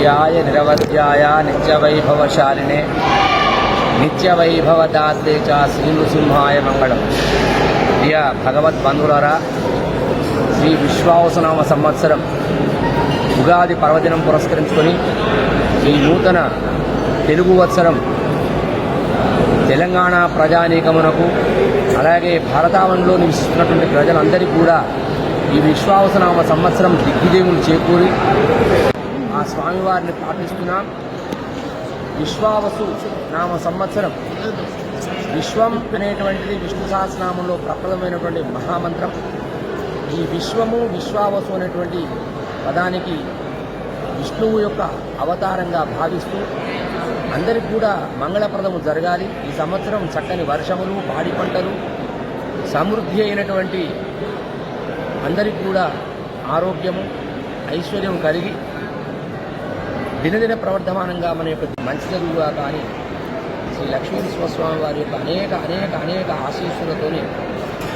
నిత్యాయ నిరవధ్యాయ నిత్యవైభవశాలినే నిత్యవైభవదాసే చ శ్రీ మంగళం ప్రియ భగవద్బంధులరా శ్రీ విశ్వావసనామ సంవత్సరం ఉగాది పర్వదినం పురస్కరించుకొని ఈ నూతన తెలుగు వత్సరం తెలంగాణ ప్రజానీకమునకు అలాగే భారతావనంలో నివసిస్తున్నటువంటి ప్రజలందరికీ కూడా ఈ విశ్వావసనామ సంవత్సరం దిగ్విజయములు చేకూరి ఆ స్వామివారిని పాటిస్తున్నాం విశ్వావసు నామ సంవత్సరం. విశ్వం అనేటువంటిది విష్ణు సహస్రనామంలో ప్రప్రదమైనటువంటి మహామంత్రం. ఈ విశ్వము విశ్వావసు అనేటువంటి పదానికి విష్ణువు యొక్క అవతారంగా భావిస్తూ అందరికి కూడా మంగళప్రదము జరగాలి. ఈ సంవత్సరం చక్కని వర్షములు పాడి పంటలు సమృద్ధి అయినటువంటి అందరికి కూడా ఆరోగ్యము ఐశ్వర్యం కలిగి దినదిన ప్రవర్ధమానంగా మన యొక్క మంచి చదువుగా కానీ శ్రీ లక్ష్మీ నరసింహస్వామి వారి యొక్క అనేక అనేక అనేక ఆశీస్సులతోనే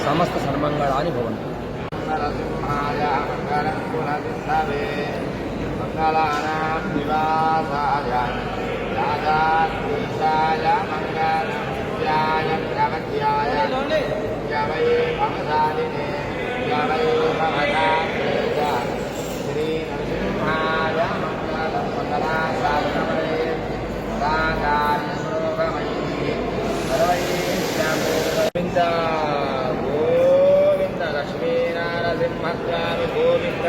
సమస్త సన్మంగళాన్ని భవంతు నరసింహాయ మంగళం కులవిష్ణవే మంగళానాం నివాసాయ గోవింద గోవింద లక్ష్మీనారసింహస్వామి గోవింద.